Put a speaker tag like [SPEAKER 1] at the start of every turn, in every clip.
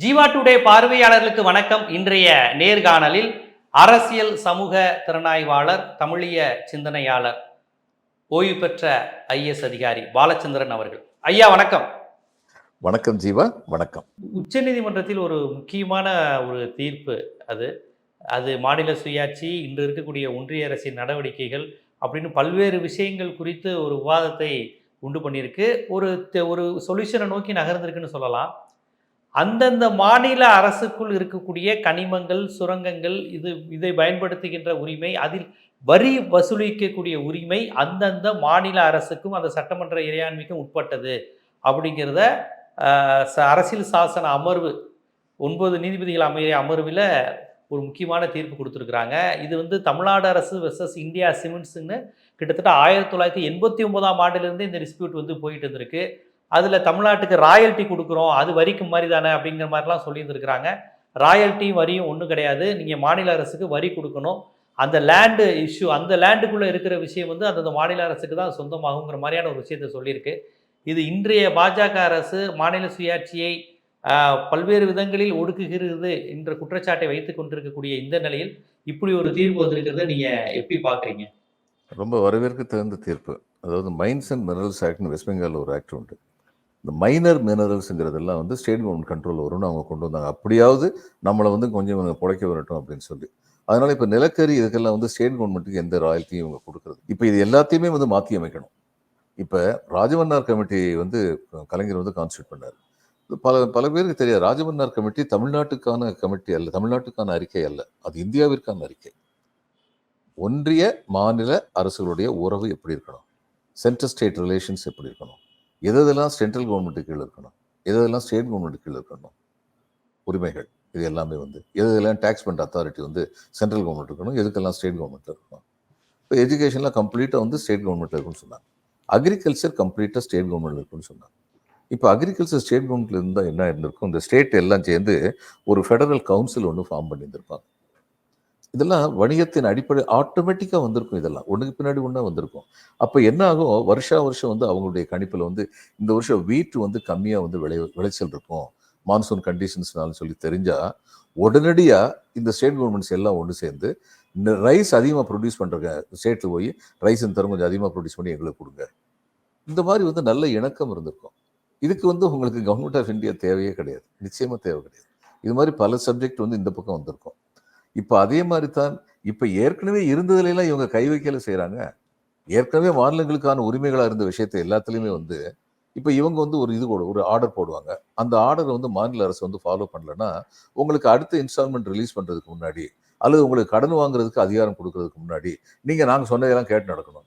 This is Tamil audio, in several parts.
[SPEAKER 1] ஜீவா டுடே பார்வையாளர்களுக்கு வணக்கம். இன்றைய நேர்காணலில் அரசியல் சமூக திறனாய்வாளர் தமிழிய சிந்தனையாளர் ஓய்வு பெற்ற ஐஎஸ் அதிகாரி பாலச்சந்திரன் அவர்கள். ஐயா வணக்கம்.
[SPEAKER 2] வணக்கம் ஜீவா வணக்கம்.
[SPEAKER 1] உச்சநீதிமன்றத்தில் ஒரு முக்கியமான ஒரு தீர்ப்பு அது. அது மாநில சுயாட்சி இன்று இருக்கக்கூடிய ஒன்றிய அரசின் நடவடிக்கைகள் அப்படின்னு பல்வேறு விஷயங்கள் குறித்து ஒரு விவாதத்தை உண்டு பண்ணியிருக்கு. ஒரு ஒரு சொல்யூஷனை நோக்கி நகர்ந்திருக்குன்னு சொல்லலாம். அந்தந்த மாநில அரசுக்குள் இருக்கக்கூடிய கனிமங்கள் சுரங்கங்கள் இது இதை பயன்படுத்துகின்ற உரிமை அதில் வரி வசூலிக்கக்கூடிய உரிமை அந்தந்த மாநில அரசுக்கும் அந்த சட்டமன்ற இறையாண்மைக்கும் உட்பட்டது. அப்படிங்கிறத ச- அரசியல் சாசன அமர்வு ஒன்பது நீதிபதிகள் அமைய அமர்வில் ஒரு முக்கியமான தீர்ப்பு கொடுத்துருக்குறாங்க. இது வந்து தமிழ்நாடு அரசு வெர்சஸ் இந்தியா சிமெண்ட்ஸுன்னு கிட்டத்தட்ட ஆயிரத்தி தொள்ளாயிரத்தி எண்பத்தி ஒன்பதாம் ஆண்டிலிருந்து இந்த டிஸ்பியூட் வந்து போயிட்டு இருந்திருக்கு. அதில் தமிழ்நாட்டுக்கு ராயல்ட்டி கொடுக்குறோம் அது வரிக்கு மாதிரி தானே அப்படிங்கிற மாதிரிலாம் சொல்லியிருந்துருக்குறாங்க. ராயல்ட்டியும் வரியும் ஒன்றும் கிடையாது. நீங்கள் மாநில அரசுக்கு வரி கொடுக்கணும். அந்த லேண்டு இஷ்யூ அந்த லேண்டுக்குள்ளே இருக்கிற விஷயம் வந்து அந்தந்த மாநில அரசுக்கு தான் சொந்தமாகுங்கிற மாதிரியான ஒரு விஷயத்த சொல்லியிருக்கு. இது இன்றைய பாஜக அரசு மாநில சுயாட்சியை பல்வேறு விதங்களில் ஒடுக்குகிறது என்ற குற்றச்சாட்டை வைத்து கொண்டிருக்கக்கூடிய இந்த நிலையில் இப்படி ஒரு தீர்ப்பு வந்திருக்கிறத நீங்கள் எப்படி பார்க்குறீங்க?
[SPEAKER 2] ரொம்ப வரவேற்க தகுந்த தீர்ப்பு. அதாவது மைன்ஸ் அண்ட் மினரல்ஸ் ஆக்ட்னு வெஸ்ட் பெங்காலில் ஒரு ஆக்ட் உண்டு. இந்த மைனர் மினரல்ஸுங்கிறதெல்லாம் வந்து ஸ்டேட் கவர்மெண்ட் கண்ட்ரோல் வரும்னு அவங்க கொண்டு வந்தாங்க. அப்படியாவது நம்மளை வந்து கொஞ்சம் இவங்க புழைக்க வரட்டும் அப்படின்னு சொல்லி. அதனால இப்போ நிலக்கரி இதுக்கெல்லாம் வந்து ஸ்டேட் கவர்மெண்ட்டுக்கு எந்த ராயல்ட்டியும் இவங்க கொடுக்குறது? இப்போ இது எல்லாத்தையுமே வந்து மாற்றி அமைக்கணும். இப்போ ராஜமன்னார் கமிட்டி வந்து கலைஞர் வந்து கான்ஸ்டியூட் பண்ணார். பல பல பேருக்கு தெரியாது. ராஜமன்னார் கமிட்டி தமிழ்நாட்டுக்கான கமிட்டி அல்ல தமிழ்நாட்டுக்கான அறிக்கை அல்ல. அது இந்தியாவிற்கான அறிக்கை. ஒன்றிய மாநில அரசுகளுடைய உறவு எப்படி இருக்கணும்? சென்ட்ரல் ஸ்டேட் ரிலேஷன்ஸ் எப்படி இருக்கணும்? எதெல்லாம் சென்ட்ரல் கவர்மெண்ட்டு கீழே இருக்கணும்? எதெல்லாம் ஸ்டேட் கவர்மெண்ட் கீழே இருக்கணும்? உரிமைகள் இது எல்லாமே வந்து எதெல்லாம் டேக்ஸ் பண்ணுற அத்தாரிட்டி வந்து சென்ட்ரல் கவர்மெண்ட் இருக்கணும்? எதுக்கெல்லாம் ஸ்டேட் கவர்மெண்ட்டில் இருக்கணும்? இப்போ எஜுகேஷன்லாம் கம்ப்ளீட்டாக வந்து ஸ்டேட் கவர்மெண்ட் இருக்குன்னு சொன்னாங்க. அக்ரிகல்ச்சர் கம்ப்ளீட்டாக ஸ்டேட் கவர்மெண்ட் இருக்குன்னு சொன்னாங்க. இப்போ அக்ரிகல்ச்சர் ஸ்டேட் கவர்மெண்ட்ல இருந்தால் என்ன இருந்திருக்கும்? இந்த ஸ்டேட் எல்லாம் சேர்ந்து ஒரு ஃபெடரல் கவுன்சில் ஒன்று ஃபார்ம் பண்ணியிருந்திருப்பாங்க. இதெல்லாம் வணிகத்தின் அடிப்படை ஆட்டோமேட்டிக்காக வந்திருக்கும் இதெல்லாம். ஒன்றுக்கு பின்னாடி ஒன்றா வந்திருக்கும். அப்போ என்ன ஆகும் வருஷா வருஷம் வந்து அவங்களுடைய கணிப்பில் வந்து இந்த வருஷம் வீட்டு வந்து கம்மியாக வந்து விளை விளைச்சல் இருக்கும். மான்சூன் கண்டிஷன்ஸ்னாலும் சொல்லி தெரிஞ்சால் உடனடியாக இந்த ஸ்டேட் கவர்மெண்ட்ஸ் எல்லாம் ஒன்று சேர்ந்து ரைஸ் அதிகமாக ப்ரொடியூஸ் பண்ணுறங்க ஸ்டேட்டில் போய் ரைஸ் தரம் கொஞ்சம் அதிகமாக ப்ரொடியூஸ் பண்ணி எங்களுக்கு கொடுங்க. இந்த மாதிரி வந்து நல்ல இணக்கம் இருந்திருக்கும். இதுக்கு வந்து உங்களுக்கு கவர்மெண்ட் ஆஃப் இந்தியா தேவையே கிடையாது. நிச்சயமாக தேவை கிடையாது. இது மாதிரி பல சப்ஜெக்ட் வந்து இந்த பக்கம் வந்திருக்கும். இப்போ அதே மாதிரி தான் இப்போ ஏற்கனவே இருந்ததுலாம் இவங்க கை வைக்கல செய்கிறாங்க ஏற்கனவே மாநிலங்களுக்கான உரிமைகளாக இருந்த விஷயத்தை எல்லாத்துலேயுமே வந்து இப்போ இவங்க வந்து ஒரு இது ஒரு ஆர்டர் போடுவாங்க. அந்த ஆர்டரை வந்து மாநில அரசு வந்து ஃபாலோ பண்ணலன்னா உங்களுக்கு அடுத்த இன்ஸ்டால்மெண்ட் ரிலீஸ் பண்ணுறதுக்கு முன்னாடி அல்லது உங்களுக்கு கடன் வாங்குறதுக்கு அதிகாரம் கொடுக்கறதுக்கு முன்னாடி நீங்கள் நாங்கள் சொன்னதெல்லாம் கேட்டு நடக்கணும்.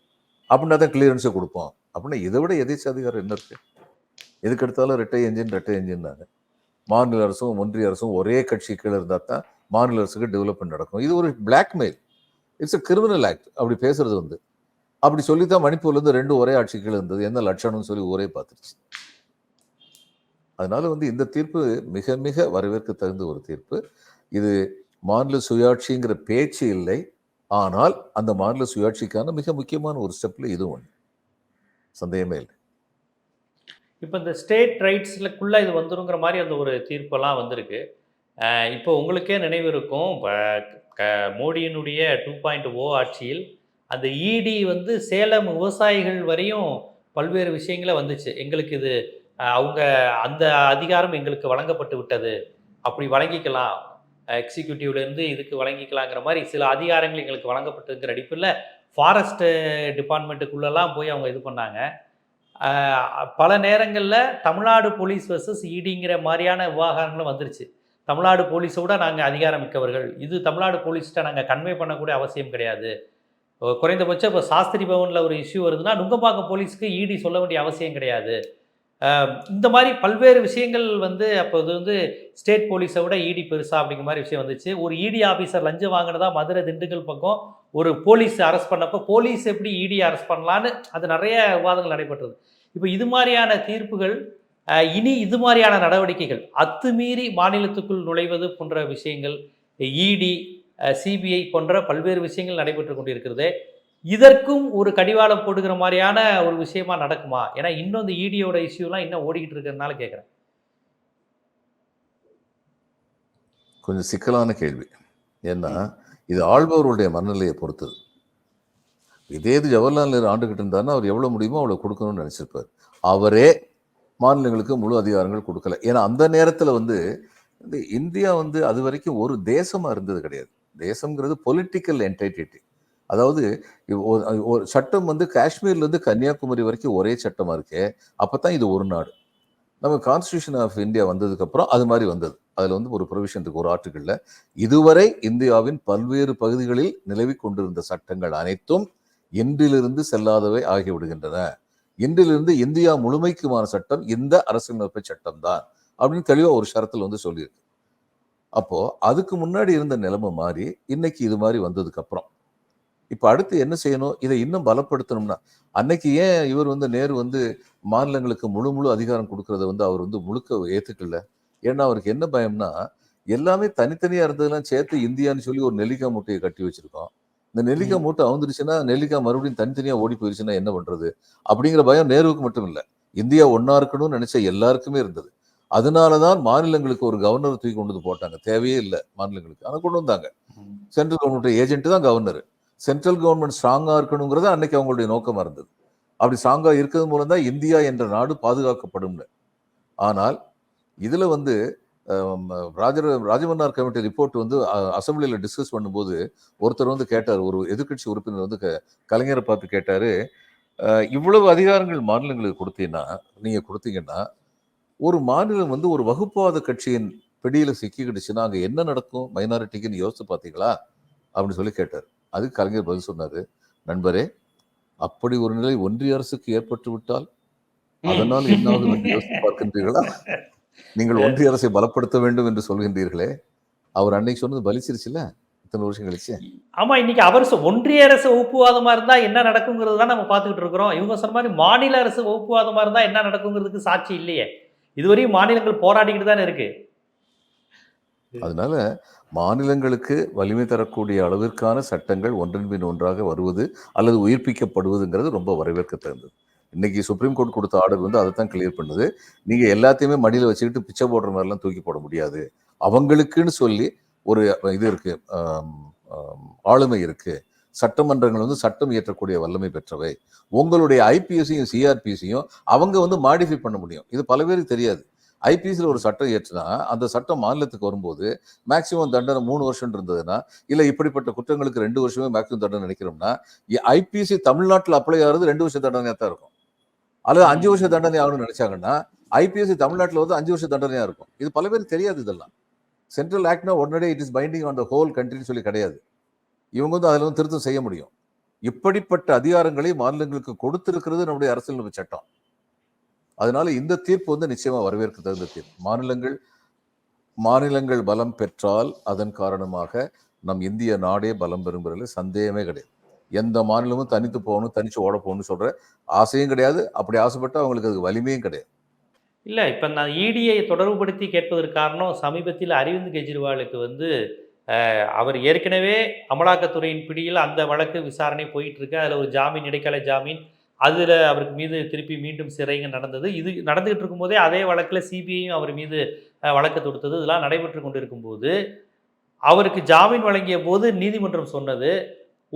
[SPEAKER 2] அப்படின்னா தான் கிளியரன்ஸை கொடுப்போம். அப்படின்னா இதை விட எதிர்ச்சி அதிகாரம் என்ன இருக்குது எதுக்கு எடுத்தாலும் ரெட்டை என்ஜின் ரெட்டை என்ஜின் தாங்க மாநில அரசும் ஒன்றிய அரசும் ஒரே கட்சி கீழே இருந்தால் தான் மாநில அரசுக்கு டெவலப்மெண்ட் நடக்கும். இது ஒரு blackmail it's a criminal act அப்படி பேசுறது வந்து. அப்படி சொல்லித்தான் மணிப்பூர்லேருந்து ரெண்டு ஒரே ஆட்சி கீழே இருந்தது. என்ன லட்சணம்னு சொல்லி ஊரே பார்த்துருச்சு. அதனால வந்து இந்த தீர்ப்பு மிக மிக வரவேற்க தகுந்த ஒரு தீர்ப்பு. இது மாநில சுயாட்சிங்கிற பேச்சு இல்லை. ஆனால் அந்த மாநில சுயாட்சிக்கான மிக முக்கியமான ஒரு ஸ்டெப்பில் இதுவும் ஒன்று சந்தேகமே இல்லை.
[SPEAKER 1] இப்போ இந்த ஸ்டேட் ரைட்ஸ்லக்குள்ளே இது வந்துருங்கிற மாதிரி அந்த ஒரு தீர்ப்பெல்லாம் வந்திருக்கு. இப்போ உங்களுக்கே நினைவு இருக்கும் க மோடியினுடைய டூ பாயிண்ட் ஓ ஆட்சியில் அந்த இடி வந்து சேலம் விவசாயிகள் வரையும் பல்வேறு விஷயங்கள வந்துச்சு. எங்களுக்கு இது அவங்க அந்த அதிகாரம் எங்களுக்கு வழங்கப்பட்டு விட்டது. அப்படி வழங்கிக்கலாம். எக்ஸிக்யூட்டிவ்லேருந்து இதுக்கு வழங்கிக்கலாங்கிற மாதிரி சில அதிகாரங்கள் எங்களுக்கு வழங்கப்பட்டிருக்கிற அடிப்பில் ஃபாரஸ்ட் டிபார்ட்மெண்ட்டுக்குள்ளெல்லாம் போய் அவங்க இது பண்ணாங்க. பல நேரங்களில் தமிழ்நாடு போலீஸ் வர்சஸ் இடிங்கிற மாதிரியான விவகாரங்களும் வந்துருச்சு. தமிழ்நாடு போலீஸோட நாங்கள் அதிகாரம் மிக்கவர்கள் இது தமிழ்நாடு போலீஸ்கிட்ட நாங்கள் கன்வே பண்ணக்கூடிய அவசியம் கிடையாது. குறைந்தபட்சம் இப்போ சாஸ்திரி பவனில் ஒரு இஷ்யூ வருதுன்னா நுங்கம்பாக்கம் போலீஸ்க்கு இடி சொல்ல வேண்டிய அவசியம் கிடையாது. இந்த மாதிரி பல்வேறு விஷயங்கள் வந்து அப்போ இது வந்து ஸ்டேட் போலீஸை விட இடி பெருசா அப்படிங்கிற மாதிரி விஷயம் வந்துச்சு. ஒரு இடி ஆஃபீஸர் லஞ்சம் வாங்கினதா மதுரை திண்டுக்கல் பக்கம் ஒரு போலீஸ் அரெஸ்ட் பண்ணப்போ போலீஸ் எப்படி இடி அரெஸ்ட் பண்ணலான்னு அது நிறைய விவாதங்கள் நடைபெற்றது. இப்போ இது மாதிரியான தீர்ப்புகள் இனி இது மாதிரியான நடவடிக்கைகள் அத்துமீறி மாநிலத்துக்குள் நுழைவது போன்ற விஷயங்கள் இடி சிபிஐ போன்ற பல்வேறு விஷயங்கள் நடைபெற்று கொண்டிருக்கிறது. இதற்கும் ஒரு கடிவாளம் போடுகிற மாதிரியான ஒரு விஷயமா நடக்குமா? ஏன்னா இன்னும் இந்த இடியோட இஷ்யூலாம் இன்னும் ஓடிக்கிட்டு இருக்கிறதுனால கேட்குறேன்.
[SPEAKER 2] கொஞ்சம் சிக்கலான கேள்வி. ஏன்னா இது ஆள்பவருடைய மனநிலையை பொறுத்தது. இதே இது ஜவஹர்லால் நேரு ஆண்டுகிட்டு இருந்தாருன்னா அவர் எவ்வளவு முடியுமோ அவ்வளவு கொடுக்கணும்னு நினைச்சிருப்பார். அவரே மாநிலங்களுக்கு முழு அதிகாரங்கள் கொடுக்கல. ஏன்னா அந்த நேரத்தில் வந்து இந்த இந்தியா வந்து அது வரைக்கும் ஒரு தேசமாக இருந்தது கிடையாது. தேசங்கிறது பொலிட்டிக்கல் என்டைட்டி அதாவது ஒரு- ஒரு சட்டம் வந்து காஷ்மீர்லேருந்து கன்னியாகுமரி வரைக்கும் ஒரே சட்டமாக இருக்கே அப்பதான் இது ஒரு நாடு. நம்ம கான்ஸ்டியூஷன் ஆஃப் இந்தியா வந்ததுக்கப்புறம் அது மாதிரி வந்தது. அதில் வந்து ஒரு ப்ரொவிஷன் இருக்கு ஒரு ஆர்டிக்கல்ல இதுவரை இந்தியாவின் பல்வேறு பகுதிகளில் நிலவி கொண்டிருந்த சட்டங்கள் அனைத்தும் இன்றிலிருந்து செல்லாதவை ஆகிவிடுகின்றன. இன்றிலிருந்து இந்தியா முழுமைக்குமான சட்டம் இந்த அரசியலமைப்பு சட்டம் தான் அப்படின்னு தெளிவாக ஒரு ஷரத்தில் வந்து சொல்லியிருக்கு. அப்போ அதுக்கு முன்னாடி இருந்த நிலைமை மாறி இன்னைக்கு இது மாதிரி வந்ததுக்கு அப்புறம். அடுத்து என்ன செய்யணும்? இதை இன்னும் பலப்படுத்தணும்னா அன்னைக்கு ஏன் இவர் வந்து நேரு வந்து மாநிலங்களுக்கு முழு முழு அதிகாரம் கொடுக்கறத வந்து அவர் வந்து முழுக்க ஏற்றுக்கல ஏன்னா அவருக்கு என்ன பயம்னா எல்லாமே தனித்தனியாக இருந்ததெல்லாம் சேர்த்து இந்தியான்னு சொல்லி ஒரு நெல்லிக்காய் முட்டையை கட்டி வச்சிருக்கோம். இந்த நெல்லிக்காய் மூட்டை அவுந்துருச்சுன்னா நெல்லிக்காய் மறுபடியும் தனித்தனியா ஓடி போயிருச்சுன்னா என்ன பண்றது? அப்படிங்கிற பயம் நேருவுக்கு மட்டும் இல்ல. இந்தியா ஒன்னா இருக்கணும்னு நினைச்ச எல்லாருக்குமே இருந்தது. அதனாலதான் மாநிலங்களுக்கு ஒரு கவர்னர் தூக்கி கொண்டு வந்து போட்டாங்க. தேவையே இல்லை மாநிலங்களுக்கு. ஆனா கொண்டு வந்தாங்க. சென்ட்ரல் கவர்மெண்ட் ஏஜென்ட் தான் கவர்னர் சென்ட்ரல் கவர்மெண்ட் ஸ்ட்ராங்கா இருக்கணுங்கிறது அன்னைக்கு அவங்களுடைய நோக்கமா இருந்தது. அப்படி ஸ்ட்ராங்கா இருக்கிறது மூலம் தான் இந்தியா என்ற நாடு பாதுகாக்கப்படும்னு. ஆனால் இதுல வந்து ராஜ ராஜமன்னார் கமிட்டி ரிப்போர்ட் வந்து அசம்பிளியில் டிஸ்கஸ் பண்ணும்போது ஒருத்தர் வந்து கேட்டார். ஒரு எதிர்க்கட்சி உறுப்பினர் வந்து க- கலைஞரை பார்த்து கேட்டாரு. இவ்வளவு அதிகாரங்கள் மாநிலங்களுக்கு கொடுத்தீங்கன்னா நீங்க கொடுத்தீங்கன்னா ஒரு மாநிலம் வந்து ஒரு வகுப்பாத கட்சியின் பிடியில சிக்கிக்கிடுச்சுன்னா அங்க என்ன நடக்கும்? மைனாரிட்டிக்குன்னு யோசிச்சு பார்த்தீங்களா? அப்படின்னு சொல்லி கேட்டார். அதுக்கு கலைஞர் பதில் சொன்னாரு. நண்பரே அப்படி ஒரு நிலை ஒன்றிய அரசுக்கு ஏற்பட்டு விட்டால் அதனால் என்ன ஆகும் யோசித்து பார்க்கின்றீர்களா? நீங்கள் ஒன்றிய அரசை பலப்படுத்த வேண்டும் என்று சொல்கின்றீர்களே. அவர் அன்னைக்கு சொன்னது பலிச்சிருச்சுல? இத்தனை வருஷம் கழிச்சு.
[SPEAKER 1] ஆமா இன்னைக்கு அவர் ஒன்றிய அரசு வகுப்புவாதமா இருந்தா என்ன நடக்குங்கிறது தான் நம்ம பார்த்துக்கிட்டு இருக்கிறோம். இவங்க சொன்ன மாதிரி மாநில அரசு வகுப்புவாதமா இருந்தா என்ன நடக்குங்கிறதுக்கு சாட்சி இல்லையே. இதுவரையும் மாநிலங்கள் போராடிக்கிட்டு தானே இருக்கு.
[SPEAKER 2] அதனால மாநிலங்களுக்கு வலிமை தரக்கூடிய அளவிற்கான சட்டங்கள் ஒன்றன் பின் ஒன்றாக வருவது அல்லது உயிர்ப்பிக்கப்படுவதுங்கிறது ரொம்ப வரவேற்க தகுந்தது இன்னைக்கு சுப்ரீம் கோர்ட் கொடுத்த ஆர்டர் வந்து அதை தான் கிளியர் பண்ணுது. நீங்கள் எல்லாத்தையுமே மடியில் வச்சுக்கிட்டு பிச்சை போடுற மாதிரிலாம் தூக்கி போட முடியாது. அவங்களுக்குன்னு சொல்லி ஒரு இது இருக்கு. ஆளுமை இருக்கு. சட்டமன்றங்கள் வந்து சட்டம் இயற்றக்கூடிய வல்லமை பெற்றவை. உங்களுடைய ஐபிஎஸ்சியும் சிஆர்பிஎஸ்சியும் அவங்க வந்து மாடிஃபை பண்ண முடியும். இது பல பேருக்கு தெரியாது. ஐபிஎஸ்சியில் ஒரு சட்டம் ஏற்றுனா அந்த சட்டம் மாநிலத்துக்கு வரும்போது மேக்சிமம் தண்டனை மூணு வருஷம் இருந்ததுன்னா இல்லை இப்படிப்பட்ட குற்றங்களுக்கு ரெண்டு வருஷமே மேக்சிமம் தண்டனை நினைக்கிறோம்னா ஐபிஎஸ்சி தமிழ்நாட்டில் அப்ளை ஆகிறது ரெண்டு வருஷம் தண்டனையாக தான் இருக்கும். அல்லது அஞ்சு வருஷம் தண்டனை ஆகணும்னு நினைச்சாங்கன்னா ஐபிஎஸ்சி தமிழ்நாட்டில் வந்து அஞ்சு வருஷம் தண்டனையாக இருக்கும். இது பல பேருக்கு தெரியாது இதெல்லாம். சென்ட்ரல் ஆக்ட்னா உடனடியே it is binding on the whole கண்ட்ரின்னு சொல்லி கிடையாது. இவங்க வந்து அதில் வந்து திருத்தம் செய்ய முடியும். இப்படிப்பட்ட அதிகாரங்களை மாநிலங்களுக்கு கொடுத்திருக்கிறது நம்முடைய அரசியலமைப்பு சட்டம். அதனால இந்த தீர்ப்பு வந்து நிச்சயமா வரவேற்க தகுந்த தீர்ப்பு. மாநிலங்கள் மாநிலங்கள் பலம் பெற்றால் அதன் காரணமாக நம் இந்திய நாடே பலம் பெறுங்கிறதுல சந்தேகமே கிடையாது. எந்த மாநிலமும் தனித்து போகணும் தனித்து ஓட போகணும்னு சொல்கிற ஆசையும் கிடையாது. அப்படி ஆசைப்பட்டு அவங்களுக்கு அது வலிமையும் கிடையாது.
[SPEAKER 1] இல்லை இப்போ நான் இடியை தொடர்புபடுத்தி கேட்பதற்கு காரணம் சமீபத்தில் அரவிந்த் கெஜ்ரிவாலுக்கு வந்து அவர் ஏற்கனவே அமலாக்கத்துறையின் பிடியில் அந்த வழக்கு விசாரணை போயிட்டுருக்கு. அதில் ஒரு ஜாமீன் இடைக்கால ஜாமீன். அதில் அவருக்கு மீது திருப்பி மீண்டும் சிறைங்க நடந்தது. இது நடந்துகிட்டு இருக்கும்போதே அதே வழக்கில் சிபிஐயும் அவர் மீது வழக்கு தொடுத்தது. இதெல்லாம் நடைபெற்று கொண்டிருக்கும்போது அவருக்கு ஜாமீன் வழங்கிய போது நீதிமன்றம் சொன்னது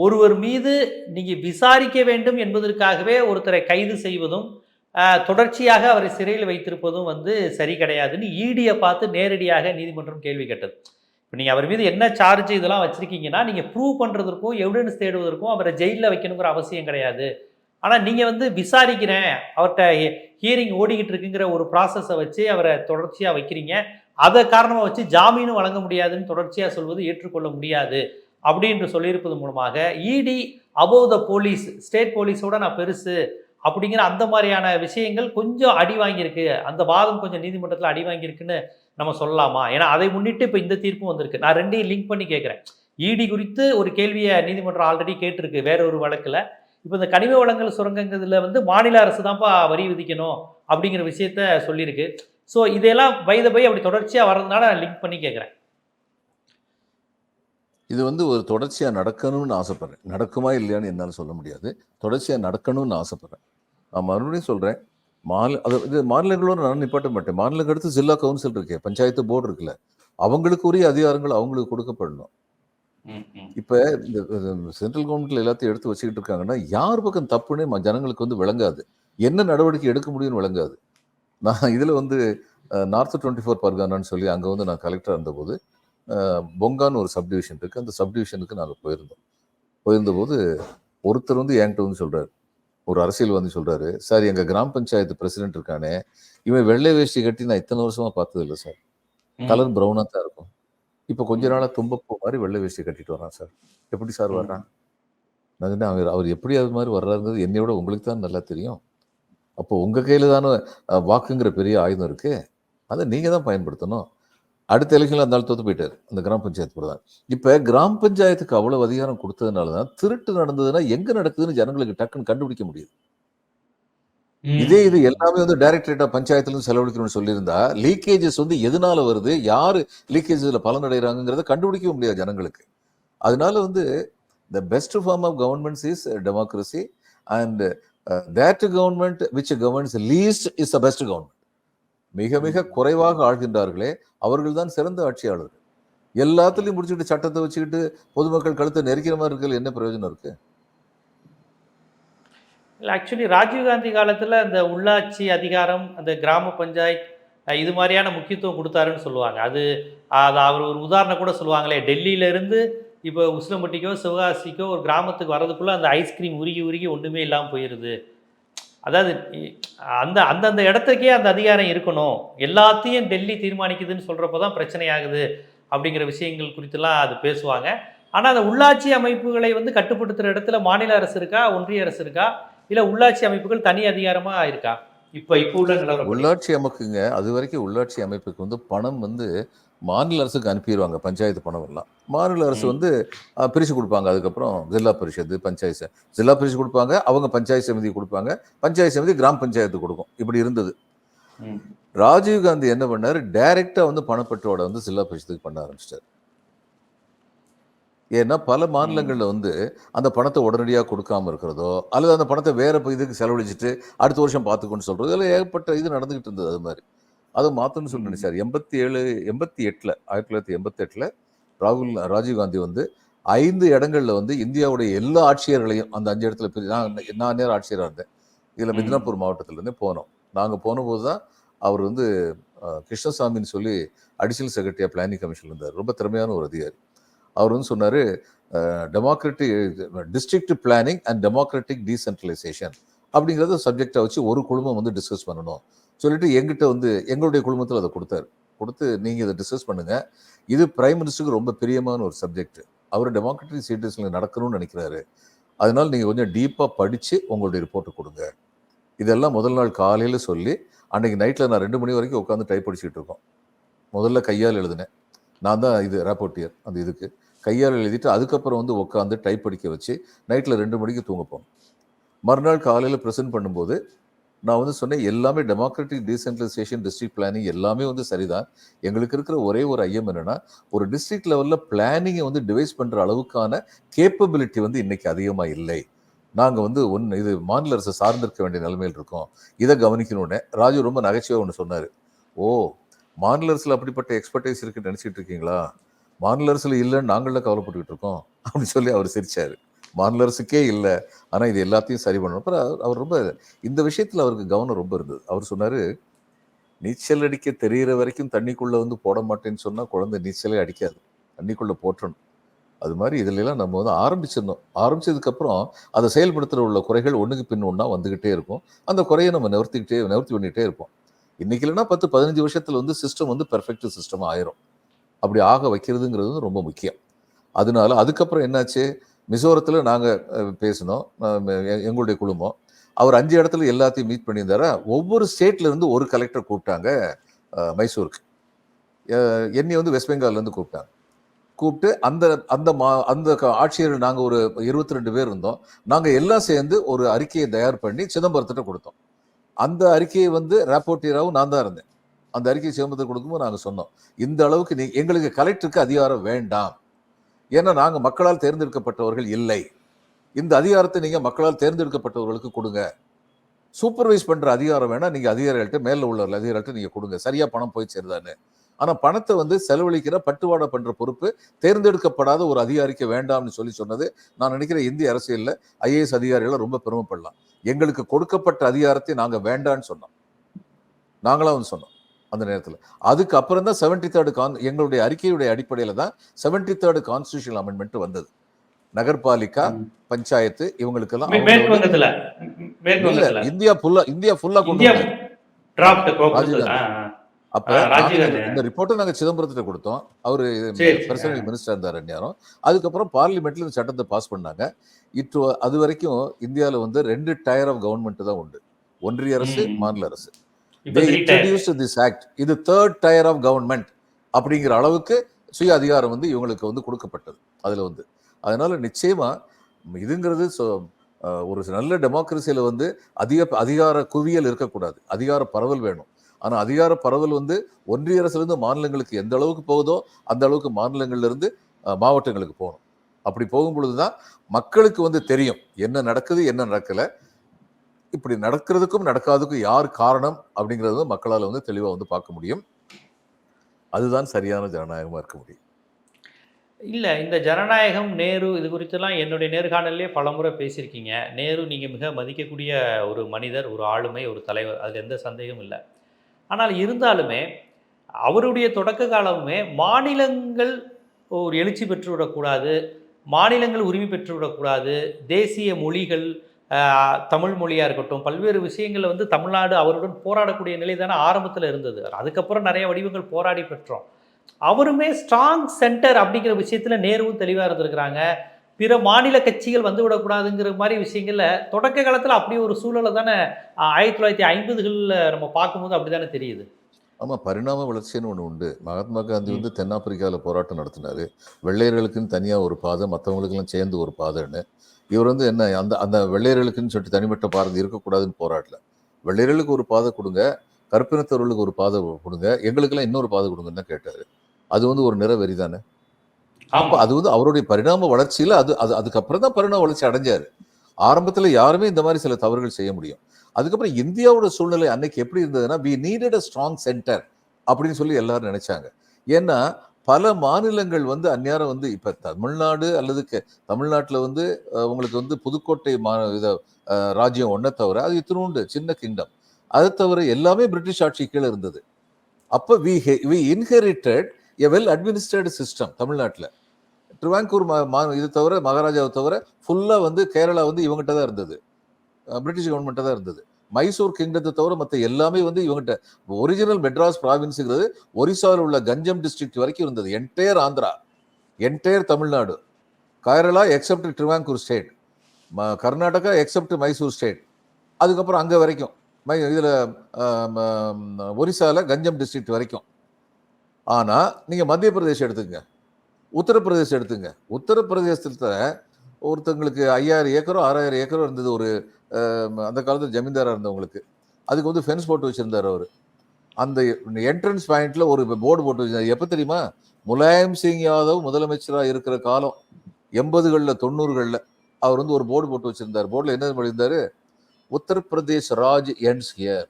[SPEAKER 1] ஒருவர் மீது நீங்கள் விசாரிக்க வேண்டும் என்பதற்காகவே ஒருத்தரை கைது செய்வதும் தொடர்ச்சியாக அவரை சிறையில் வைத்திருப்பதும் வந்து சரி கிடையாதுன்னு ஈடியை பார்த்து நேரடியாக நீதிமன்றம் கேள்வி கேட்டது. இப்போ நீங்கள் அவர் மீது என்ன சார்ஜ் இதெல்லாம் வச்சுருக்கீங்கன்னா நீங்கள் ப்ரூவ் பண்ணுறதுக்கும் எவிடன்ஸ் தேடுவதற்கும் அவரை ஜெயிலில் வைக்கணுங்கிற அவசியம் கிடையாது. ஆனால் நீங்கள் வந்து விசாரிக்கிறேன் அவர்கிட்ட ஹியரிங் ஓடிக்கிட்டு இருக்குங்கிற ஒரு ப்ராசஸை வச்சு அவரை தொடர்ச்சியாக வைக்கிறீங்க. அதை காரணமாக வச்சு ஜாமீனும் வழங்க முடியாதுன்னு தொடர்ச்சியாக சொல்வது ஏற்றுக்கொள்ள முடியாது. அப்படின்னு சொல்லியிருப்பது மூலமாக இடி அபோவ் த போலீஸ் ஸ்டேட் போலீஸோட நான் பெருசு அப்படிங்கிற அந்த மாதிரியான விஷயங்கள் கொஞ்சம் அடி வாங்கியிருக்கு. அந்த வாதம் கொஞ்சம் நீதிமன்றத்தில் அடி வாங்கியிருக்குன்னு நம்ம சொல்லலாமா? ஏன்னா அதை முன்னிட்டு இப்போ இந்த தீர்ப்பும் வந்திருக்கு. நான் ரெண்டையும் லிங்க் பண்ணி கேட்குறேன். இடி குறித்து ஒரு கேள்வியை நீதிமன்றம் ஆல்ரெடி கேட்டிருக்கு வேற ஒரு வழக்கில். இப்போ இந்த கனிம வளங்கள் சுரங்கங்கிறதுல வந்து மாநில அரசு தான்ப்பா வரி விதிக்கணும் அப்படிங்கிற விஷயத்த சொல்லியிருக்கு. ஸோ இதெல்லாம் வயத போய் அப்படி தொடர்ச்சியாக வர்றதுனால நான் லிங்க் பண்ணி கேட்குறேன்.
[SPEAKER 2] இது வந்து ஒரு தொடர்ச்சியா நடக்கணும்னு ஆசைப்படுறேன். நடக்குமா இல்லையான்னு என்னால சொல்ல முடியாது. தொடர்ச்சியா நடக்கணும்னு ஆசைப்படுறேன். நான் மறுபடியும் சொல்றேன் மாநில அது இது மாநிலங்களோட நான் நிப்பாட்ட மாட்டேன். மாநிலங்களுக்கு அடுத்து ஜில்லா கவுன்சில் இருக்கே பஞ்சாயத்து போர்டு இருக்குல்ல அவங்களுக்கு உரிய அதிகாரங்கள் அவங்களுக்கு கொடுக்கப்படணும். இப்ப இந்த சென்ட்ரல் கவர்மெண்ட்ல எல்லாத்தையும் எடுத்து வச்சுக்கிட்டு இருக்காங்கன்னா யார் பக்கம் தப்புன்னே ஜனங்களுக்கு வந்து விளங்காது. என்ன நடவடிக்கை எடுக்க முடியும்னு விளங்காது. நான் இதுல வந்து நார்த் டுவெண்ட்டி ஃபோர் பர்கானான்னு சொல்லி அங்க வந்து நான் கலெக்டர் இருந்தபோது பொங்கான்னு ஒரு சப்டிவிஷன் இருக்கு. அந்த சப்டிவிஷனுக்கு நாங்க போயிருந்தோம். போயிருந்தபோது ஒருத்தர் வந்து என்கிட்ட வந்து சொல்றாரு. ஒரு அரசியல் வந்து சொல்றாரு. சார் எங்க கிராம பஞ்சாயத்து பிரசிடென்ட் இருக்கானே இவன் வெள்ளை வேஷ்டி கட்டி நான் இத்தனை வருஷமா பார்த்தது இல்லை சார். கலர் ப்ரௌனா தான் இருக்கும். இப்போ கொஞ்ச நாளா தும்பப்பூ மாதிரி வெள்ளை வேஷ்டி கட்டிட்டு வரான் சார். எப்படி சார். வர்றான்? நான் அவர் அவர் எப்படி அது மாதிரி வர்றாருங்கிறது என்னை விட உங்களுக்கு தான் நல்லா தெரியும். அப்போ உங்க கையில தானே வாக்குங்கிற பெரிய ஆயுதம் இருக்கு. அதை நீங்க தான் பயன்படுத்தணும். அடுத்த எலெக்ஷன்ல அந்த தோத்து போயிட்டாரு. அந்த கிராம பஞ்சாயத்து பிரதான் இப்ப கிராம பஞ்சாயத்துக்கு அவ்வளவு அதிகாரம் கொடுத்ததுனால தான் திருட்டு நடந்ததுன்னா எங்க நடக்குதுன்னு ஜனங்களுக்கு டக்குன்னு கண்டுபிடிக்க முடியுது. இதே இது எல்லாமே வந்து டைரக்டரேட் ஆஃப் பஞ்சாயத்துல செலவழிக்கணும்னு சொல்லியிருந்தா லீக்கேஜஸ் வந்து எதனால வருது யாரு லீக்கேஜஸ்ல பலன் அடைகிறாங்கிறத கண்டுபிடிக்க முடியாது ஜனங்களுக்கு. அதனால வந்து the best form of governments is democracy and that government which governments least is the best government மிக மிக குறைவாக ஆள்கின்றார்களே அவர்கள் தான் சிறந்த ஆட்சியாளர்கள். எல்லாத்துலயும் முடிச்சுட்டு சட்டத்தை வச்சுக்கிட்டு பொதுமக்கள் கழுத்தை நெரிக்கிற மாதிரி இருக்கிறது என்ன பிரயோஜனம் இருக்கு?
[SPEAKER 1] இல்லை ஆக்சுவலி ராஜீவ்காந்தி காலத்தில் அந்த உள்ளாட்சி அதிகாரம் அந்த கிராம பஞ்சாயத்து அஹ், இது மாதிரியான முக்கியத்துவம் கொடுத்தாருன்னு சொல்லுவாங்க. அது அது அவர் ஒரு உதாரணம் கூட சொல்லுவாங்களே டெல்லியில இருந்து இப்போ உசிலம்பட்டிக்கோ சிவகாசிக்கோ ஒரு கிராமத்துக்கு வர்றதுக்குள்ளே அந்த ஐஸ்கிரீம் உருகி உருகி ஒன்றுமே இல்லாமல் போயிடுது அதாவது அந்த அந்தந்த இடத்துக்கே அந்த அதிகாரம் இருக்கணும். எல்லாத்தையும் டெல்லி தீர்மானிக்குதுன்னு சொல்கிறப்ப தான் பிரச்சனையாகுது அப்படிங்கிற விஷயங்கள் குறித்துலாம் அது பேசுவாங்க. ஆனால் அந்த உள்ளாட்சி அமைப்புகளை வந்து கட்டுப்படுத்துகிற இடத்துல மாநில அரசு இருக்கா ஒன்றிய அரசு இருக்கா? இல்லை உள்ளாட்சி அமைப்புகள் தனி அதிகாரமாக இருக்கா? இப்போ இப்போ உள்ள நிலவரம்
[SPEAKER 2] உள்ளாட்சி அமைப்புங்க அது வரைக்கும் உள்ளாட்சி அமைப்புக்கு வந்து பணம் வந்து மாநில அரசுக்கு அனுப்பிடுவாங்க பஞ்சாயத்து பணம் எல்லாம். மாநில அரசு. வந்து பிரிச்சு கொடுப்பாங்க. அதுக்கப்புறம் ஜில்லா பரிஷத்து பஞ்சாயத்து ஜில்லா பரிஷத் கொடுப்பாங்க. அவங்க பஞ்சாயத்து சமிதி கொடுப்பாங்க. பஞ்சாயத்து சமிதி கிராம பஞ்சாயத்து கொடுக்கும். இப்படி இருந்தது.
[SPEAKER 1] ம்.
[SPEAKER 2] ராஜீவ் காந்தி என்ன பண்ணாரு? டைரக்டா வந்து பணப்பற்றோட வந்து ஜில்லா பரிஷத்துக்கு பண்ண ஆரம்பிச்சிட்டாரு. ஏன்னா பல மாநிலங்கள்ல வந்து அந்த பணத்தை உடனடியாக கொடுக்காம இருக்கிறதோ அல்லது அந்த பணத்தை வேற இதுக்கு செலவழிச்சிட்டு அடுத்த வருஷம் பார்த்துக்கோன்னு சொல்றது இதெல்லாம் ஏகப்பட்ட இது நடந்துகிட்டு இருந்தது அது மாதிரி. அதை மாத்தணும்னு சொல்லி நினைச்சார். எண்பத்தி ஏழு எண்பத்தி எட்டுல ஆயிரத்தி தொள்ளாயிரத்தி எண்பத்தி எட்டுல ராகுல் ராஜீவ் காந்தி வந்து ஐந்து இடங்கள்ல வந்து இந்தியாவுடைய எல்லா ஆட்சியர்களையும் அந்த அஞ்சு இடத்துல பிரி- நான் நான் நேரம் ஆட்சியராக இருந்தேன். இதுல. மிதினாப்பூர் மாவட்டத்துல இருந்து போனோம். நாங்க போன போது தான் அவர் வந்து கிருஷ்ணசாமின்னு சொல்லி அடிஷனல் செக்ரட்டரியா பிளானிங் கமிஷன்ல இருந்தார். ரொம்ப திறமையான ஒரு அதிகாரி. அவர் வந்து சொன்னார் democratic district planning and democratic decentralization அப்படிங்கிறத சப்ஜெக்டாக வச்சு ஒரு குழுமம் வந்து டிஸ்கஸ் பண்ணணும். சொல்லிட்டு எங்கிட்ட வந்து எங்களுடைய குழுமத்தில் அதை கொடுத்தாரு. கொடுத்து நீங்கள் இதை டிஸ்கஸ் பண்ணுங்கள் இது பிரைம் மினிஸ்டருக்கு ரொம்ப பிரியமான ஒரு சப்ஜெக்ட் அவர் டெமோக்ராட்டிக் சீட்டர்ஸில் நடக்கணும்னு நினைக்கிறாரு. அதனால் நீங்கள் கொஞ்சம் டீப்பாக படித்து உங்களுடைய ரிப்போர்ட்டை கொடுங்க. இதெல்லாம் முதல் நாள் காலையில் சொல்லி அன்றைக்கி நைட்டில் நான் ரெண்டு மணி வரைக்கும் உட்காந்து டைப் படிச்சுட்டு இருக்கோம். முதல்ல கையால் எழுதினேன். நான் தான் இது ரேப்போர்ட்டியர் அந்த இதுக்கு. கையால் எழுதிட்டு அதுக்கப்புறம் வந்து உட்காந்து டைப் படிக்க வச்சு நைட்டில் ரெண்டு மணிக்கு தூங்கப்போம் மறுநாள் காலையில் ப்ரெசென்ட் பண்ணும்போது நான் வந்து சொன்னேன் எல்லாமே டெமோக்ராட்டிக் டீசென்ட்ரலைசேஷன் டிஸ்ட்ரிக்ட் பிளானிங் எல்லாமே வந்து சரிதான். எங்களுக்கு இருக்கிற ஒரே ஒரு ஐயம் என்னென்னா ஒரு டிஸ்ட்ரிக்ட் லெவலில் பிளானிங்கை வந்து டிவைஸ் பண்ணுற அளவுக்கான கேப்பபிலிட்டி வந்து இன்றைக்கி அதிகமாக இல்லை. நாங்கள் வந்து ஒன்று இது மாநில அரசு சார்ந்திருக்க வேண்டிய நிலைமையில் இருக்கோம். இதை கவனிக்கணும்னே ராஜு ரொம்ப நகைச்சுவை ஒன்று சொன்னார். ஓ மாநில அரசில் அப்படிப்பட்ட எக்ஸ்பர்டைஸ் இருக்குன்னு நினச்சிட்டு இருக்கீங்களா மாநில அரசில் இல்லைன்னு நாங்களே கவலைப்பட்டுக்கிட்டு இருக்கோம் அப்படின்னு சொல்லி அவர் சிரிச்சார். மாநில அரசுக்கே இல்லை ஆனால் இது எல்லாத்தையும் சரி பண்ணணும். அப்புறம் அவர்- ரொம்ப இந்த விஷயத்தில் அவருக்கு கவனம் ரொம்ப இருந்தது. அவர் சொன்னார் நீச்சல் அடிக்க தெரிகிற வரைக்கும் தண்ணிக்குள்ளே வந்து போட மாட்டேன்னு சொன்னால் குழந்தை நீச்சலே அடிக்காது. தண்ணிக்குள்ளே போற்றணும். அது மாதிரி இதிலெல்லாம் நம்ம வந்து ஆரம்பிச்சிருந்தோம். ஆரம்பிச்சதுக்கப்புறம் அதை செயல்படுத்துகிற உள்ள குறைகள் ஒன்றுக்கு பின் ஒன்றா வந்துக்கிட்டே இருக்கும். அந்த குறையை நம்ம நிவர்த்திக்கிட்டே நிவர்த்தி பண்ணிகிட்டே இருப்போம். இன்னைக்கு இல்லைன்னா பத்து பதினஞ்சு வருஷத்தில் வந்து சிஸ்டம் வந்து பெர்ஃபெக்ட் சிஸ்டம் ஆயிரும். அப்படி ஆக வைக்கிறதுங்கிறது வந்து ரொம்ப முக்கியம். அதனால அதுக்கப்புறம் என்னாச்சு? மிசோரத்தில் நாங்கள் பேசினோம். எங்களுடைய குழுமம் அவர் அஞ்சு இடத்துல எல்லாத்தையும் மீட் பண்ணியிருந்தாரா. ஒவ்வொரு ஸ்டேட்லேருந்து ஒரு கலெக்டர் கூப்பிட்டாங்க மைசூருக்கு. என்னை வந்து வெஸ்ட் பெங்கால்லேருந்து கூப்பிட்டாங்க. கூப்பிட்டு அந்த அந்த மா அந்த ஆட்சியர் நாங்கள் ஒரு இருபத்தி ரெண்டு பேர் இருந்தோம். நாங்கள் எல்லாம் சேர்ந்து ஒரு அறிக்கையை தயார் பண்ணி சிதம்பரத்திட்ட கொடுத்தோம். அந்த அறிக்கையை வந்து ராப்போர்ட்டியராகவும் நான் தான் இருந்தேன். அந்த அறிக்கையை சேமத்தில் கொடுக்கும்போது நாங்கள் சொன்னோம் இந்த அளவுக்கு நீ எங்களுக்கு கலெக்டருக்கு அதிகாரம் வேண்டாம். ஏன்னா நாங்கள் மக்களால் தேர்ந்தெடுக்கப்பட்டவர்கள் இல்லை. இந்த அதிகாரத்தை நீங்கள் மக்களால் தேர்ந்தெடுக்கப்பட்டவர்களுக்கு கொடுங்க. சூப்பர்வைஸ் பண்ணுற அதிகாரம் வேணால் நீங்கள் அதிகாரிகள்கிட்ட மேலே உள்ள அதிகாரிகள்கிட்ட நீங்கள் கொடுங்க. சரியாக பணம் போய் சேருதான்னு. ஆனா பணத்தை வந்து செலவழிக்கிற பட்டுவாடா பண்ற பொறுப்பு தேர்ந்தெடுக்கப்படாத ஒரு அதிகாரிக்கு வேண்டாம்னு சொல்லி சொன்னது நான் நினைக்கிறேன் இந்திய அரசியல்ல ஐஏஎஸ் அதிகாரிகள் ரொம்ப பெருமைப்படலாம். எங்களுக்கு கொடுக்கப்பட்ட அதிகாரத்தை நாங்க வேண்டாம்னு சொன்னோம். நாங்களா வந்து சொன்னோம் அந்த நேரத்துல. அதுக்கு அப்புறம் தான் செவன்டி தேர்டு கான் எங்களுடைய அறிக்கையுடைய அடிப்படையில தான் செவன்டி தேர்டு கான்ஸ்டியூஷன் அமெண்ட்மெண்ட் வந்தது. நகர்பாலிகா. பஞ்சாயத்து இவங்களுக்கெல்லாம் இந்தியா ஃபுல்லா இந்தியா ஃபுல்லா கொண்டு அப்ப. இந்த ரிப்போர்ட்டை நாங்க சிதம்பரத்துல கொடுத்தோம். அவரு பிரசனல். மினிஸ்டர் இருந்தார் நேரம் அதுக்கப்புறம் பார்லிமெண்ட்ல இந்த சட்டத்தை பாஸ் பண்ணாங்க. இட்டு அது வரைக்கும் இந்தியால வந்து ரெண்டு டயர் ஆஃப் கவர்மெண்ட் தான் உண்டு. ஒன்றிய அரசு. மாநில அரசு.
[SPEAKER 1] இப்ப
[SPEAKER 2] introduced this act. இது தேர்ட் டயர் ஆஃப் கவர்மெண்ட் அப்படிங்கிற அளவுக்கு சுய அதிகாரம் வந்து இவங்களுக்கு வந்து கொடுக்கப்பட்டது. அதுல வந்து. அதனால நிச்சயமா இதுங்கிறது ஒரு நல்ல டெமோக்ரஸியில வந்து அதிக அதிகார குவியல் இருக்கக்கூடாது. அதிகார பரவல் வேணும். ஆனால் அதிகார பரவல் வந்து ஒன்றிய அரசுலேருந்து மாநிலங்களுக்கு எந்த அளவுக்கு போகுதோ அந்த அளவுக்கு மாநிலங்கள்லேருந்து மாவட்டங்களுக்கு போகணும். அப்படி போகும் பொழுது தான் மக்களுக்கு வந்து தெரியும் என்ன நடக்குது என்ன நடக்கல. இப்படி நடக்கிறதுக்கும் நடக்காததுக்கும் யார் காரணம் அப்படிங்கிறது வந்து மக்களால் வந்து தெளிவாக வந்து பார்க்க முடியும். அதுதான் சரியான ஜனநாயகமாக இருக்க முடியும்.
[SPEAKER 1] இல்லை இந்த ஜனநாயகம் நேரு இது குறித்தெல்லாம் என்னுடைய நேர்காணல்லே பலமுறை பேசியிருக்கீங்க. நேரு நீங்கள் மிக மதிக்கக்கூடிய ஒரு மனிதர் ஒரு ஆளுமை ஒரு தலைவர். அதில் எந்த சந்தேகமும் இல்லை. ஆனால் இருந்தாலுமே அவருடைய தொடக்க காலமுமே மாநிலங்கள் ஒரு எழுச்சி பெற்று விடக்கூடாது மாநிலங்கள் உரிமை பெற்று விடக்கூடாது தேசிய மொழிகள் தமிழ் மொழியாக இருக்கட்டும் பல்வேறு விஷயங்களில் வந்து தமிழ்நாடு அவருடன் போராடக்கூடிய நிலை தானே ஆரம்பத்தில் இருந்தது. அதுக்கப்புறம் நிறைய வடிவங்கள் போராடி பெற்றோம். அவருமே ஸ்ட்ராங் சென்டர் அப்படிங்கிற விஷயத்தில் நேருவும் தெளிவாக இருந்திருக்கிறாங்க. பிற மாநில கட்சிகள் வந்து விடக்கூடாதுங்கிற மாதிரி விஷயங்கள்ல தொடக்க காலத்தில் அப்படி ஒரு சூழலை தானே ஆயிரத்தி தொள்ளாயிரத்தி ஐம்பதுகளில் நம்ம பார்க்கும்போது அப்படி தானே தெரியுது.
[SPEAKER 2] ஆமாம் பரிணாம வளர்ச்சின்னு ஒன்று உண்டு. மகாத்மா காந்தி வந்து தென்னாப்பிரிக்காவில் போராட்டம் நடத்தினாரு. வெள்ளையர்களுக்குன்னு தனியாக ஒரு பாதை மற்றவங்களுக்கெல்லாம் சேர்ந்து ஒரு பாதைன்னு. இவர் வந்து என்ன அந்த அந்த வெள்ளையர்களுக்குன்னு சொல்லிட்டு தனிப்பட்ட பாரதி இருக்கக்கூடாதுன்னு போராடல. வெள்ளையர்களுக்கு ஒரு பாதை கொடுங்க கருப்பினத்தவர்களுக்கு ஒரு பாதை கொடுங்க எங்களுக்கெல்லாம் இன்னொரு பாதை கொடுங்கன்னு தான் கேட்டாரு. அது வந்து ஒரு நிற வெறி தானே? அப்போ அது வந்து அவருடைய பரிணாம வளர்ச்சியில் அது அது அதுக்கப்புறம் தான் பரிணாம வளர்ச்சி அடைஞ்சாரு. ஆரம்பத்தில் யாருமே இந்த மாதிரி சில தவறுகள் செய்ய முடியும். அதுக்கப்புறம் இந்தியாவோட சூழ்நிலை அன்னைக்கு எப்படி இருந்ததுன்னா we needed a strong centre அப்படின்னு சொல்லி எல்லாரும் நினைச்சாங்க. ஏன்னா பல மாநிலங்கள் வந்து அந்நேரம் வந்து இப்போ தமிழ்நாடு அல்லது கே- தமிழ்நாட்டுல வந்து உங்களுக்கு வந்து புதுக்கோட்டை மா இத ராஜ்யம் ஒன்றை தவிர அது இத்தினூண்டு சின்ன கிங்டம். அதை தவிர எல்லாமே பிரிட்டிஷ் ஆட்சி கீழே இருந்தது. அப்போ we we inherited a well administrate system தமிழ்நாட்டில். ட்ரிவாங்கூர் மா மா- இது தவிர மகாராஜாவை தவிர ஃபுல்லாக வந்து கேரளா வந்து இவங்ககிட்ட தான் இருந்தது. பிரிட்டிஷ் கவர்மெண்ட்டை தான் இருந்தது. மைசூர் கிங்டத்தை தவிர மற்ற எல்லாமே வந்து இவங்ககிட்ட ஒரிஜினல் மெட்ராஸ் ப்ராவின்ஸுங்கிறது ஒரிசாவில் உள்ள கஞ்சம் டிஸ்ட்ரிக்ட் வரைக்கும் இருந்தது. Entire Andhra entire Tamil Nadu. Kerala except Travancore state ம கர்நாடகா எக்ஸப்ட் மைசூர் ஸ்டேட் அதுக்கப்புறம் அங்கே வரைக்கும் மை இதில் ஒரிசாவில் கஞ்சம் டிஸ்ட்ரிக்ட் வரைக்கும். ஆனால் நீங்கள் மத்திய பிரதேசம் எடுத்துக்கங்க. உத்தரப்பிரதேசம் எடுத்துங்க. உத்தரப்பிரதேசத்தில் ஒருத்தங்களுக்கு ஐயாயிரம் ஏக்கரோ ஆறாயிரம் ஏக்கரோ இருந்தது ஒரு அந்த காலத்தில் ஜமீன்தாராக இருந்தவங்களுக்கு. அதுக்கு வந்து ஃபென்ஸ் போட்டு வச்சுருந்தார் அவர். அந்த என்ட்ரன்ஸ் பாயிண்டில் ஒரு போர்டு போட்டு வச்சிருந்தார். எப்போ தெரியுமா? முலாயம் சிங் யாதவ் முதலமைச்சராக இருக்கிற காலம் எண்பதுகளில் தொண்ணூறுகளில் அவர் வந்து ஒரு போர்டு போட்டு வச்சுருந்தார். போர்டில் என்ன பண்ணியிருந்தார்? உத்தரப்பிரதேஷ் ராஜ் என்ஸ் ஹியர்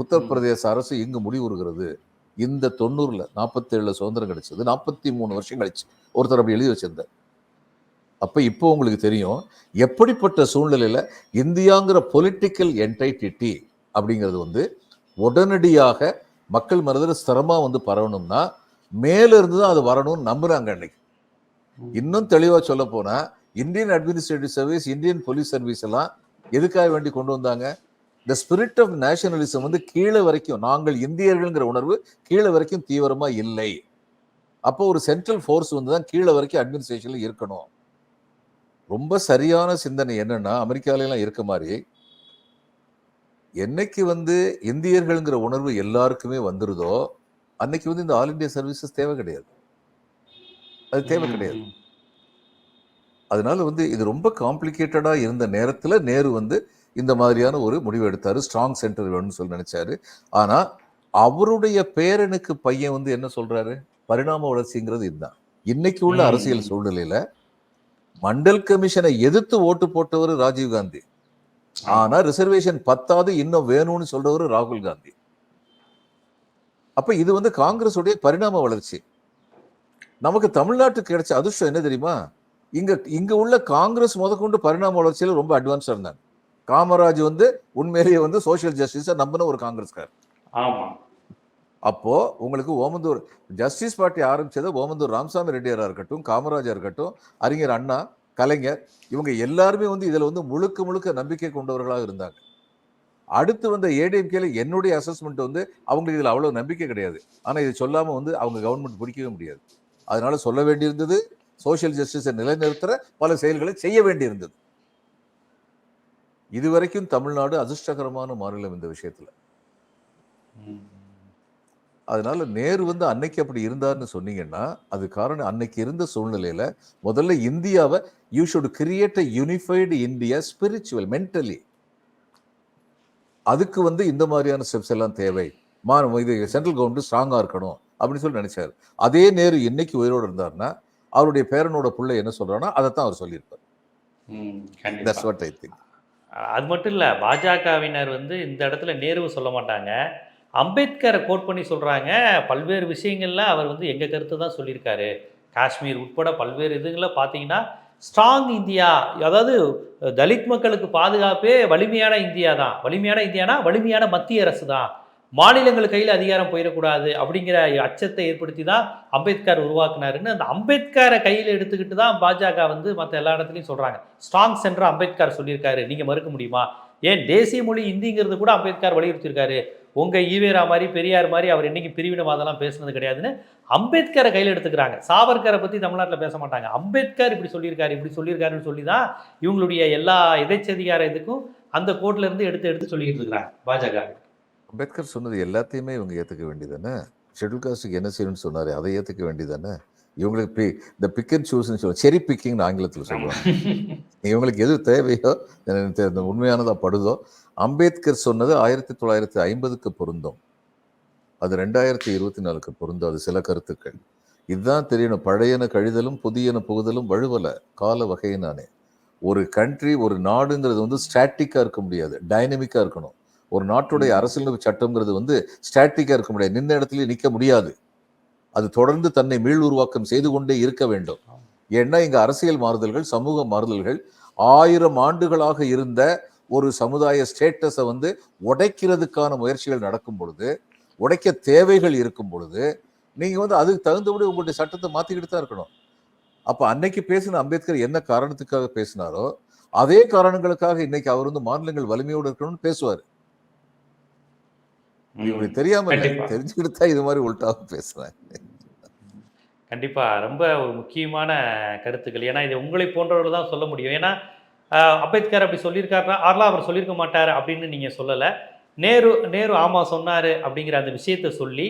[SPEAKER 2] உத்தரப்பிரதேச அரசு இங்கு முடிவுறுகிறது. இந்த தொண்ணூறுல நாற்பத்தேழுல சுதந்திரம் கிடைச்சது நாற்பத்தி மூணு வருஷம் கழிச்சு ஒருத்தர் அப்படி எழுதி வச்சிருந்தார். அப்ப இப்போ உங்களுக்கு தெரியும் எப்படிப்பட்ட சூழ்நிலையில இந்தியாங்கிற பொலிட்டிக்கல் என்டைட்டி அப்படிங்கிறது வந்து உடனடியாக மக்கள் மனதில் ஸ்திரமா வந்து பரவணும்னா மேல இருந்து தான் அது வரணும்னு நம்புறாங்க அன்னைக்கு. இன்னும் தெளிவா சொல்ல போனா Indian administrative service Indian police service எல்லாம் எதுக்காக வேண்டி கொண்டு வந்தாங்க? இந்த ஸ்பிரிட் ஆஃப் நேஷனலிசம் வந்து கீழே வரைக்கும் நாங்கள் இந்தியர்கள்ங்கிற உணர்வு கீழே வரைக்கும் தீவிரமா இல்லை. அப்போ ஒரு சென்ட்ரல் ஃபோர்ஸ் வந்து தான் கீழே வரைக்கும் அட்மினிஸ்ட்ரேஷன்ல இருக்கணும். ரொம்ப சரியான சிந்தனை என்னன்னா அமெரிக்கால எல்லாம் இருக்க மாதிரி என்னைக்கு வந்து இந்தியர்கள்ங்கிற உணர்வு எல்லாருக்குமே வந்துருதோ அன்னைக்கு வந்து இந்த ஆல் இந்தியா சர்வீசஸ் தேவை கிடையாது. அது தேவை கிடையாது. அதனால வந்து இது ரொம்ப காம்ப்ளிகேட்டடா இருந்த நேரத்துல நேரு வந்து இந்த மாதிரியான ஒரு முடிவு எடுத்தாரு. ஸ்ட்ராங் சென்டர் வேணும்னு சொல்லி நினைச்சாரு. ஆனா அவருடைய பேரனுக்கு பையன் வந்து என்ன சொல்றாரு? பரிணாம வளர்ச்சிங்கிறது இதுதான். இன்னைக்கு உள்ள. அரசியல் சூழ்நிலையில மண்டல் கமிஷனை எதிர்த்து ஓட்டு போட்டவர் ராஜீவ் காந்தி. ஆனா ரிசர்வேஷன் பத்தாது இன்னும் வேணும்னு சொல்றவர் ராகுல் காந்தி. அப்ப இது வந்து காங்கிரஸுடைய பரிணாம வளர்ச்சி. நமக்கு தமிழ்நாட்டுக்கு கிடைச்ச அதிர்ஷ்டம் என்ன தெரியுமா? இங்க இங்க உள்ள காங்கிரஸ் முதற்கொண்டு பரிணாம வளர்ச்சியில ரொம்ப அட்வான்ஸா இருந்தாங்க. காமராஜ் வந்து உண்மையிலேயே வந்து சோஷியல் ஜஸ்டிஸை நம்பின ஒரு காங்கிரஸ்கார்
[SPEAKER 1] ஆமா.
[SPEAKER 2] அப்போ உங்களுக்கு ஓமந்தூர் ஜஸ்டிஸ் பார்ட்டி ஆரம்பிச்சது ஓமந்தூர் ராமசாமி ரெட்டியாரா இருக்கட்டும் காமராஜா இருக்கட்டும் அறிஞர் அண்ணா கலைஞர் இவங்க எல்லாருமே வந்து இதுல வந்து முழுக்க முழுக்க நம்பிக்கை கொண்டவர்களாக இருந்தாங்க. அடுத்து வந்த ஏடிஎம்கேல என்னுடைய அசஸ்மெண்ட் வந்து அவங்களுக்கு இதுல அவ்வளவு நம்பிக்கை கிடையாது. ஆனா இதை சொல்லாம வந்து அவங்க கவர்மெண்ட் பிடிக்கவே முடியாது. அதனால சொல்ல வேண்டியிருந்தது சோஷியல் ஜஸ்டிஸை நிலைநிறுத்துற பல செயல்களை செய்ய வேண்டியிருந்தது. இதுவரைக்கும் தமிழ்நாடு அதிர்ஷ்டகரமான மாநிலம் இந்த விஷயத்துல. அதனால நேரு வந்து அன்னைக்கு அப்படி இருந்தார்னு சொன்னீங்கன்னா அது காரணம் அன்னைக்கு இருந்த சூழ்நிலையில முதல்ல இந்தியாவை you should create a unified India spiritual mentally அதுக்கு வந்து இந்த மாதிரியான ஸ்டெப்ஸ் எல்லாம் தேவை. மா இது சென்ட்ரல் கவர்மெண்ட் ஸ்ட்ராங்கா இருக்கணும் அப்படின்னு சொல்லி நினைச்சாரு. அதே நேரு இன்னைக்கு உயிரோடு இருந்தாருன்னா அவருடைய பேரனோட புள்ள என்ன சொல்றான்னா அதைத்தான் அவர் சொல்லியிருப்பார். தட்ஸ் வாட் ஐ திங்க்
[SPEAKER 1] அது மட்டும் இல்லை பாஜகவினர் வந்து இந்த இடத்துல நேருவை சொல்ல மாட்டாங்க. அம்பேத்கரை கோட் பண்ணி சொல்கிறாங்க பல்வேறு விஷயங்களில் அவர் வந்து எங்கள் கருத்து தான் சொல்லியிருக்காரு. காஷ்மீர் உட்பட பல்வேறு இதுங்களை பார்த்தீங்கன்னா ஸ்ட்ராங் இந்தியா அதாவது தலித் மக்களுக்கு பாதுகாப்பே வலிமையான இந்தியா தான். வலிமையான இந்தியானா வலிமையான மத்திய அரசு தான். மாநிலங்கள் கையில் அதிகாரம் போயிடக்கூடாது அப்படிங்கிற அச்சத்தை ஏற்படுத்தி தான் அம்பேத்கர் உருவாக்குனாருன்னு அந்த அம்பேத்கரை கையில் எடுத்துக்கிட்டு தான் பாஜக வந்து மற்ற எல்லா இடத்துலையும் சொல்கிறாங்க ஸ்ட்ராங் சென்டர் அம்பேத்கர் சொல்லியிருக்காரு. நீங்கள் மறுக்க முடியுமா? ஏன் தேசிய மொழி இந்திங்கிறது கூட அம்பேத்கர் வலியுறுத்தியிருக்காரு. உங்கள் ஈவேரா மாதிரி பெரியார் மாதிரி அவர் என்னைக்கு பிரிவினவாதெல்லாம் பேசுனது கிடையாதுன்னு அம்பேத்கரை கையில் எடுத்துக்கிறாங்க. சாவர்கரை பற்றி தமிழ்நாட்டில் பேச மாட்டாங்க. அம்பேத்கர் இப்படி சொல்லியிருக்காரு இப்படி சொல்லியிருக்காருன்னு சொல்லி தான் இவங்களுடைய எல்லா எதைச்சதிகார இதுக்கும் அந்த கோர்ட்லேருந்து எடுத்து எடுத்து சொல்லிக்கிட்டு இருக்கிறாங்க பாஜக.
[SPEAKER 2] அம்பேத்கர் சொன்னது எல்லாத்தையுமே இவங்க ஏத்துக்க வேண்டியதானே ஷெட்யூல் காஸ்ட்டுக்கு என்ன செய்யணும்னு சொன்னாரு அதை ஏத்துக்க வேண்டியதானே இவங்களுக்கு பி இந்த பிக் அண்ட் சூஸ்னு சொல்லுவாங்க. செரி பிக்கிங்னு ஆங்கிலத்தில் சொல்லுவாங்க. இவங்களுக்கு எது தேவையோ இந்த உண்மையானதா படுதோ அம்பேத்கர் சொன்னது ஆயிரத்தி தொள்ளாயிரத்தி ஐம்பதுக்கு பொருந்தும். அது ரெண்டாயிரத்தி இருபத்தி நாலுக்கு பொருந்தும் அது சில கருத்துக்கள். இதுதான் தெரியணும். பழையன கழிதலும் புதியன புகுதலும் வழுவல கால வகையினானே. ஒரு கண்ட்ரி ஒரு நாடுங்கிறது வந்து ஸ்டாட்டிக்கா இருக்க முடியாது டைனமிக்கா இருக்கணும். ஒரு நாட்டுடைய அரசியலமைப்பு சட்டம்ங்கிறது வந்து ஸ்டாட்டிக்கா இருக்க முடியாது. நின்ன இடத்துல நிக்க முடியாது. அது தொடர்ந்து தன்னை மீள் உருவாக்கம் செய்து கொண்டே இருக்க வேண்டும். ஏன்னா இங்க அரசியல் மாறுதல்கள் சமூக மாறுதல்கள் ஆயிரம் ஆண்டுகளாக இருந்த ஒரு சமுதாய ஸ்டேட்டஸை வந்து உடைக்கிறதுக்கான முயற்சிகள் நடக்கும் பொழுது உடைக்க தேவைகள் இருக்கும் பொழுது நீங்க வந்து அதுக்கு தகுந்தபடி உங்களுடைய சட்டத்தை மாத்திக்கிட்டு தான் இருக்கணும். அப்ப அன்னைக்கு பேசின அம்பேத்கர் என்ன காரணத்துக்காக பேசினாரோ அதே காரணங்களுக்காக இன்னைக்கு அவர் வந்து மாநிலங்கள் வலிமையோடு இருக்கணும்னு பேசுவார். இவங்களுக்கு தெரியாம. தெரிஞ்சுக்கிட்டு தான் இது மாதிரி உள்டாக பேசுறேன்.
[SPEAKER 1] கண்டிப்பா. ரொம்ப ஒரு முக்கியமான கருத்துக்கள். ஏன்னா இது உங்களை போன்றவர்கள் தான் சொல்ல முடியும். ஏன்னா அம்பேத்கர் அப்படி சொல்லியிருக்காருனா ஆர்லாம் அவர் சொல்லியிருக்க மாட்டார் அப்படின்னு நீங்கள் சொல்லலை. நேரு நேரு ஆமாம் சொன்னார் அப்படிங்கிற அந்த விஷயத்தை சொல்லி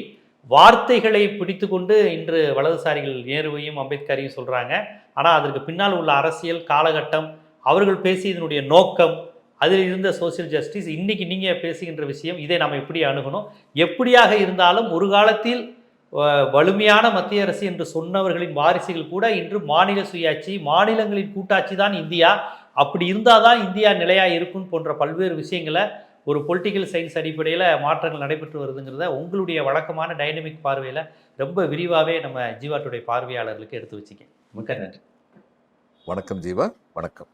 [SPEAKER 1] வார்த்தைகளை பிடித்து கொண்டு இன்று வலதுசாரிகள் நேருவையும் அம்பேத்கரையும் சொல்கிறாங்க ஆனால் அதற்கு பின்னால் உள்ள அரசியல் காலகட்டம் அவர்கள் பேசியதனுடைய நோக்கம் அதில் இருந்த சோஷியல் ஜஸ்டிஸ் இன்றைக்கி நீங்கள் பேசுகின்ற விஷயம் இதை நாம் எப்படி அணுகணும்? எப்படியாக இருந்தாலும் ஒரு காலத்தில் வ- வலிமையான மத்திய அரசு என்று சொன்னவர்களின் வாரிசுகள் கூட இன்று மாநில சுயாட்சி மாநிலங்களின் கூட்டாட்சி தான் இந்தியா. அப்படி இருந்தால் தான் இந்தியா நிலையாக இருக்கும் போன்ற பல்வேறு விஷயங்களை ஒரு பொலிட்டிக்கல் சயின்ஸ் அடிப்படையில் மாற்றங்கள் நடைபெற்று வருதுங்கிறத உங்களுடைய வழக்கமான டைனமிக் பார்வையில் ரொம்ப விரிவாகவே நம்ம ஜீவாட்டுடைய பார்வையாளர்களுக்கு எடுத்து வச்சுக்கேன். மிக்க நன்றி.
[SPEAKER 2] வணக்கம் ஜீவா வணக்கம்.